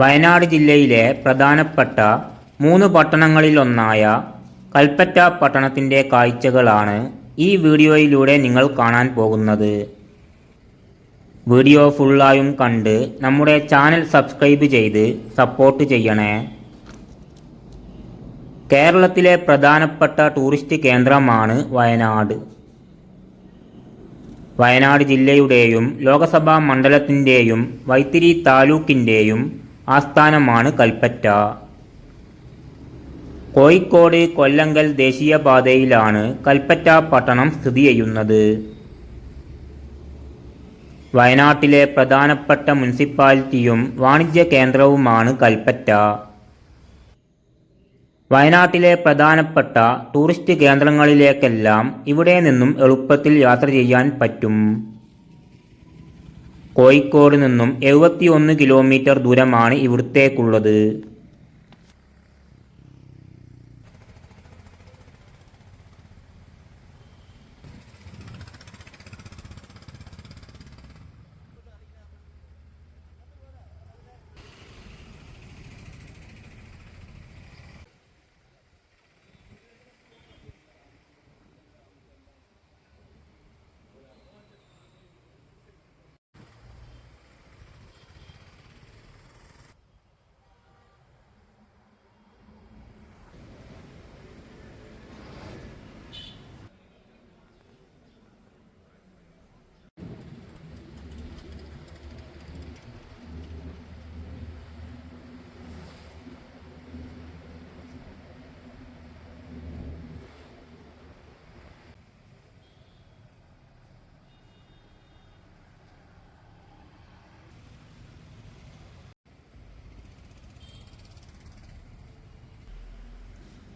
വയനാട് ജില്ലയിലെ പ്രധാനപ്പെട്ട മൂന്ന് പട്ടണങ്ങളിലൊന്നായ കൽപ്പറ്റ പട്ടണത്തിന്റെ കാഴ്ചകളാണ് ഈ വീഡിയോയിലൂടെ നിങ്ങൾ കാണാൻ പോകുന്നത്. വീഡിയോ ഫുള്ളായും കണ്ട് നമ്മുടെ ചാനൽ സബ്സ്ക്രൈബ് ചെയ്ത് സപ്പോർട്ട് ചെയ്യണേ. കേരളത്തിലെ പ്രധാനപ്പെട്ട ടൂറിസ്റ്റ് കേന്ദ്രമാണ് വയനാട്. വയനാട് ജില്ലയുടെയും ലോകസഭാ മണ്ഡലത്തിന്റെയും വൈത്തിരി താലൂക്കിന്റെയും ആസ്ഥാനമാണ് കൽപ്പറ്റ. കോഴിക്കോട് കൊല്ലങ്കൽ ദേശീയപാതയിലാണ് കൽപ്പറ്റ പട്ടണം സ്ഥിതി ചെയ്യുന്നത്. വയനാട്ടിലെ പ്രധാനപ്പെട്ട മുനിസിപ്പാലിറ്റിയും വാണിജ്യ കേന്ദ്രവുമാണ് കൽപ്പറ്റ. വയനാട്ടിലെ പ്രധാനപ്പെട്ട ടൂറിസ്റ്റ് കേന്ദ്രങ്ങളിലേക്കെല്ലാം ഇവിടെ നിന്നും എളുപ്പത്തിൽ യാത്ര ചെയ്യാൻ പറ്റും. കോഴിക്കോട് നിന്നും എഴുപത്തിയൊന്ന് കിലോമീറ്റർ ദൂരമാണ് ഇവിടത്തേക്കുള്ളത്.